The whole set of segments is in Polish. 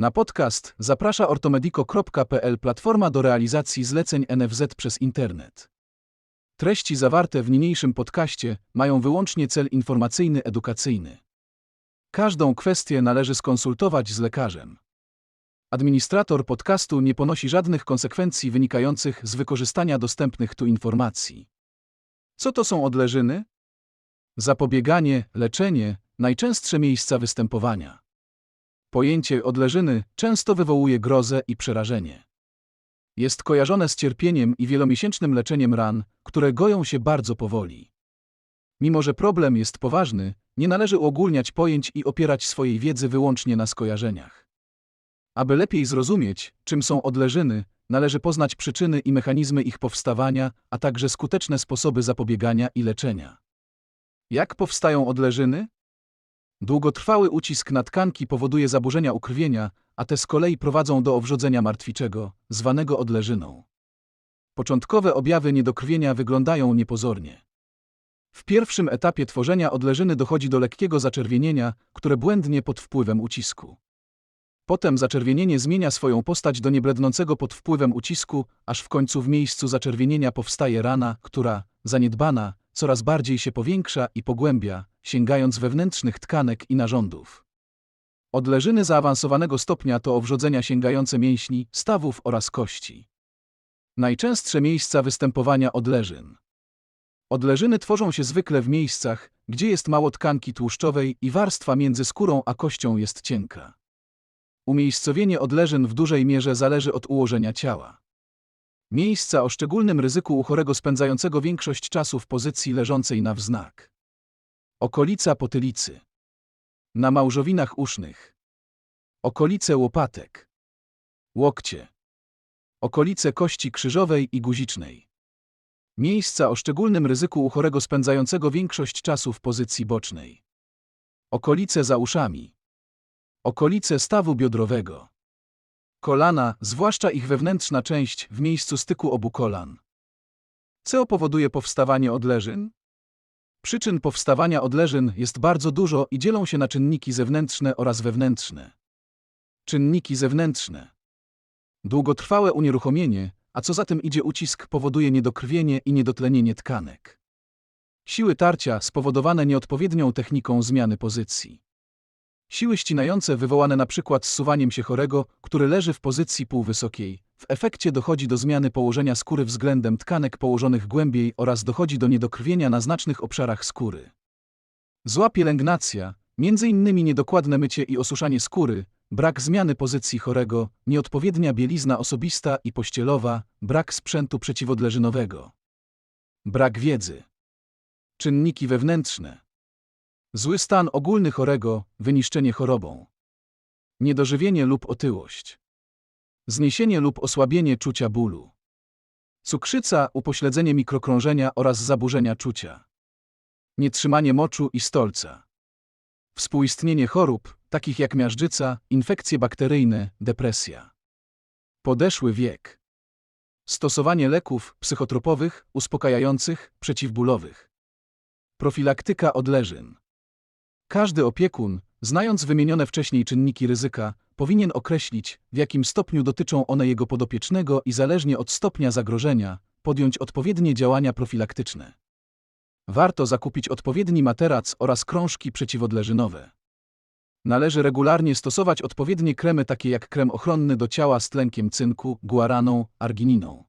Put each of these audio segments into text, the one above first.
Na podcast zaprasza ortomedico.pl platforma do realizacji zleceń NFZ przez internet. Treści zawarte w niniejszym podcaście mają wyłącznie cel informacyjny edukacyjny. Każdą kwestię należy skonsultować z lekarzem. Administrator podcastu nie ponosi żadnych konsekwencji wynikających z wykorzystania dostępnych tu informacji. Co to są odleżyny? Zapobieganie, leczenie, najczęstsze miejsca występowania. Pojęcie odleżyny często wywołuje grozę i przerażenie. Jest kojarzone z cierpieniem i wielomiesięcznym leczeniem ran, które goją się bardzo powoli. Mimo, że problem jest poważny, nie należy uogólniać pojęć i opierać swojej wiedzy wyłącznie na skojarzeniach. Aby lepiej zrozumieć, czym są odleżyny, należy poznać przyczyny i mechanizmy ich powstawania, a także skuteczne sposoby zapobiegania i leczenia. Jak powstają odleżyny? Długotrwały ucisk na tkanki powoduje zaburzenia ukrwienia, a te z kolei prowadzą do owrzodzenia martwiczego, zwanego odleżyną. Początkowe objawy niedokrwienia wyglądają niepozornie. W pierwszym etapie tworzenia odleżyny dochodzi do lekkiego zaczerwienienia, które błędnie pod wpływem ucisku. Potem zaczerwienienie zmienia swoją postać do nieblednącego pod wpływem ucisku, aż w końcu w miejscu zaczerwienienia powstaje rana, która, zaniedbana, coraz bardziej się powiększa i pogłębia, sięgając wewnętrznych tkanek i narządów. Odleżyny zaawansowanego stopnia to owrzodzenia sięgające mięśni, stawów oraz kości. Najczęstsze miejsca występowania odleżyn. Odleżyny tworzą się zwykle w miejscach, gdzie jest mało tkanki tłuszczowej i warstwa między skórą a kością jest cienka. Umiejscowienie odleżyn w dużej mierze zależy od ułożenia ciała. Miejsca o szczególnym ryzyku u chorego spędzającego większość czasu w pozycji leżącej na wznak. Okolica potylicy. Na małżowinach usznych. Okolice łopatek. Łokcie. Okolice kości krzyżowej i guzicznej. Miejsca o szczególnym ryzyku u chorego spędzającego większość czasu w pozycji bocznej. Okolice za uszami. Okolice stawu biodrowego. Kolana, zwłaszcza ich wewnętrzna część w miejscu styku obu kolan. Co powoduje powstawanie odleżyn? Przyczyn powstawania odleżyn jest bardzo dużo i dzielą się na czynniki zewnętrzne oraz wewnętrzne. Czynniki zewnętrzne. Długotrwałe unieruchomienie, a co za tym idzie ucisk powoduje niedokrwienie i niedotlenienie tkanek. Siły tarcia spowodowane nieodpowiednią techniką zmiany pozycji. Siły ścinające wywołane na przykład zsuwaniem się chorego, który leży w pozycji półwysokiej. W efekcie dochodzi do zmiany położenia skóry względem tkanek położonych głębiej oraz dochodzi do niedokrwienia na znacznych obszarach skóry. Zła pielęgnacja, m.in. niedokładne mycie i osuszanie skóry, brak zmiany pozycji chorego, nieodpowiednia bielizna osobista i pościelowa, brak sprzętu przeciwodleżynowego. Brak wiedzy. Czynniki wewnętrzne. Zły stan ogólny chorego, wyniszczenie chorobą. Niedożywienie lub otyłość. Zniesienie lub osłabienie czucia bólu. Cukrzyca, upośledzenie mikrokrążenia oraz zaburzenia czucia. Nietrzymanie moczu i stolca. Współistnienie chorób, takich jak miażdżyca, infekcje bakteryjne, depresja. Podeszły wiek. Stosowanie leków psychotropowych, uspokajających, przeciwbólowych. Profilaktyka odleżyn. Każdy opiekun, znając wymienione wcześniej czynniki ryzyka, powinien określić, w jakim stopniu dotyczą one jego podopiecznego i zależnie od stopnia zagrożenia, podjąć odpowiednie działania profilaktyczne. Warto zakupić odpowiedni materac oraz krążki przeciwodleżynowe. Należy regularnie stosować odpowiednie kremy takie jak krem ochronny do ciała z tlenkiem cynku, guaraną, argininą.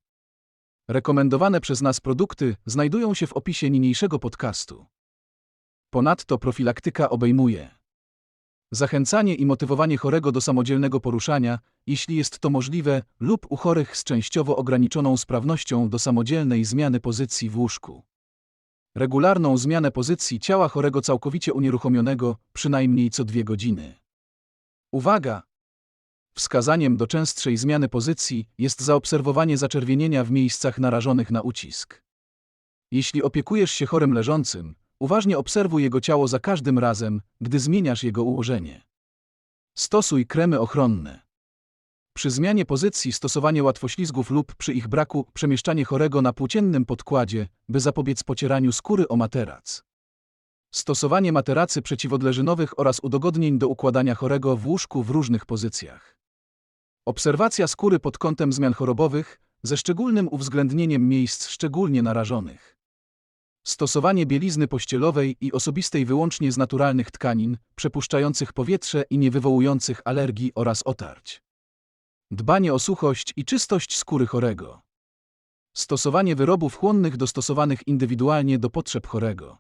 Rekomendowane przez nas produkty znajdują się w opisie niniejszego podcastu. Ponadto profilaktyka obejmuje zachęcanie i motywowanie chorego do samodzielnego poruszania, jeśli jest to możliwe, lub u chorych z częściowo ograniczoną sprawnością do samodzielnej zmiany pozycji w łóżku. Regularną zmianę pozycji ciała chorego całkowicie unieruchomionego, przynajmniej co dwie godziny. Uwaga! Wskazaniem do częstszej zmiany pozycji jest zaobserwowanie zaczerwienienia w miejscach narażonych na ucisk. Jeśli opiekujesz się chorym leżącym, Uważnie obserwuj jego ciało za każdym razem, gdy zmieniasz jego ułożenie. Stosuj kremy ochronne. Przy zmianie pozycji stosowanie łatwoślizgów lub przy ich braku przemieszczanie chorego na płóciennym podkładzie, by zapobiec pocieraniu skóry o materac. Stosowanie materacy przeciwodleżynowych oraz udogodnień do układania chorego w łóżku w różnych pozycjach. Obserwacja skóry pod kątem zmian chorobowych, ze szczególnym uwzględnieniem miejsc szczególnie narażonych. Stosowanie bielizny pościelowej i osobistej wyłącznie z naturalnych tkanin, przepuszczających powietrze i nie wywołujących alergii oraz otarć. Dbanie o suchość i czystość skóry chorego. Stosowanie wyrobów chłonnych dostosowanych indywidualnie do potrzeb chorego.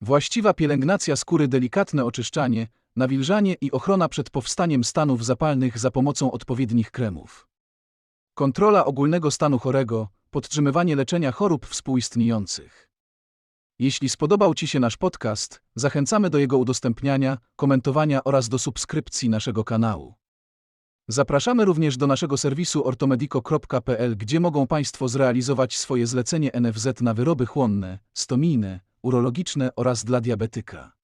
Właściwa pielęgnacja skóry, delikatne oczyszczanie, nawilżanie i ochrona przed powstaniem stanów zapalnych za pomocą odpowiednich kremów. Kontrola ogólnego stanu chorego, podtrzymywanie leczenia chorób współistniejących. Jeśli spodobał Ci się nasz podcast, zachęcamy do jego udostępniania, komentowania oraz do subskrypcji naszego kanału. Zapraszamy również do naszego serwisu ortomedico.pl, gdzie mogą Państwo zrealizować swoje zlecenie NFZ na wyroby chłonne, stomijne, urologiczne oraz dla diabetyka.